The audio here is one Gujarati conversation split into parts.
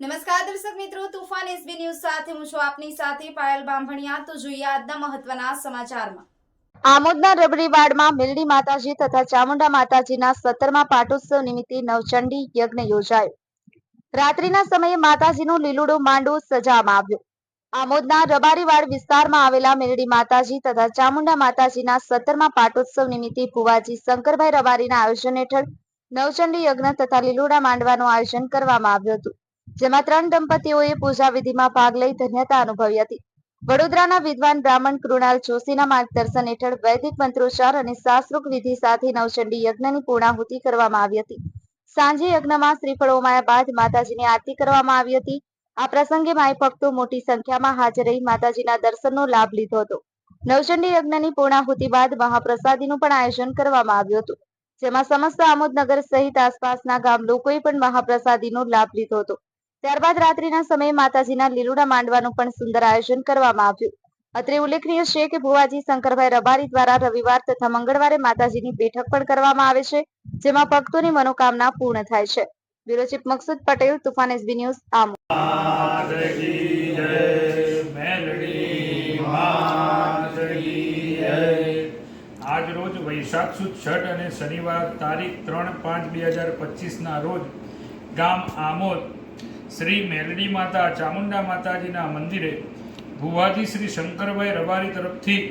નમસ્કાર દર્શક મિત્રો, તુફાન એસબી ન્યૂઝ સાથે હું છું આપની સાથે પાયલ બાંભણિયા. તો જોઈએ આજના મહત્વના સમાચારમાં. આમોદના રબડીવાડમાં મિલડી માતાજી તથા ચામુંડા માતાજીના સત્તરમા પાટોત્સવ નિમિત્તે નવચંડી યજ્ઞ યોજાયો. રાત્રિના સમયે માતાજીનું લીલુડું માંડવું સજાવવામાં આવ્યું. આમોદના રબારીવાડ વિસ્તારમાં આવેલા મેરડી માતાજી તથા ચામુંડા માતાજીના સત્તરમા પાટોત્સવ નિમિત્તે ભુવાજી શંકરભાઈ રબારીના આયોજન હેઠળ નવચંડી યજ્ઞ તથા લીલુડા માંડવાનું આયોજન કરવામાં આવ્યું હતું. જેમાં ત્રણ દંપતીઓએ પૂજા વિધિમાં ભાગ લઈ ધન્યતા અનુભવી હતી. વડોદરાના વિદ્વાન બ્રાહ્મણ કૃણાલ જોશીના માર્ગદર્શન હેઠળ વૈદિક મંત્રોચ્ચાર અને શાસ્ત્રોક વિધિ સાથે નવચંડી યજ્ઞની પૂર્ણાહુતિ કરવામાં આવી હતી. સાંજે યજ્ઞમાં શ્રીફળ હોમાયા બાદ માતાજીની આરતી કરવામાં આવી હતી. આ પ્રસંગે માય ભક્તો મોટી સંખ્યામાં હાજર રહી માતાજીના દર્શનનો લાભ લીધો હતો. નવચંડી યજ્ઞની પૂર્ણાહુતિ બાદ મહાપ્રસાદીનું પણ આયોજન કરવામાં આવ્યું હતું. જેમાં સમસ્ત આમોદનગર સહિત આસપાસના ગામ લોકોએ પણ મહાપ્રસાદીનો લાભ લીધો હતો. ત્યારબાદ રાત્રિના સમયે માતાજીના લીલુડા માંડવાનું પણ સુંદર આયોજન કરવામાં આવ્યું. અત્રે ઉલ્લેખનીય છે કે ભુવાજી શંકરભાઈ રબારી દ્વારા રવિવાર તથા મંગળવારે માતાજીની બેઠક પણ કરવામાં આવે છે, જેમાં ભક્તોની મનોકામના પૂર્ણ થાય છે. Bureau chief Maksud Patel, Toofan SB news જય આજ રોજ વૈશાખ સુદ છઠ અને શનિવાર તારીખ ત્રણ પાંચ બે હજાર પચીસના રોજ ગામ આમોદ શ્રી મેલડી માતા, ચામુંડા માતાજીના મંદિરે ભુવાજી શ્રી શંકરભાઈ રબારી તરફથી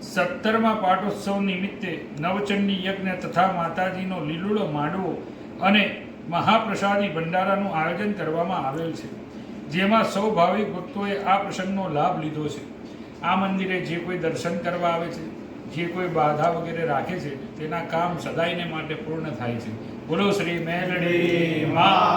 સત્તરમા પાટોત્સવ નિમિત્તે નવચંડી યજ્ઞ તથા માતાજીનો લીલુડો માંડવો અને મહાપ્રસાદી ભંડારાનું આયોજન કરવામાં આવેલ છે. જેમાં સૌ ભાવિક ભક્તોએ આ પ્રસંગનો લાભ લીધો છે. આ મંદિરે જે કોઈ દર્શન કરવા આવે છે, જે કોઈ બાધા વગેરે રાખે છે, તેના કામ સદાયને માટે પૂર્ણ થાય છે. બોલો શ્રી મેલડી માત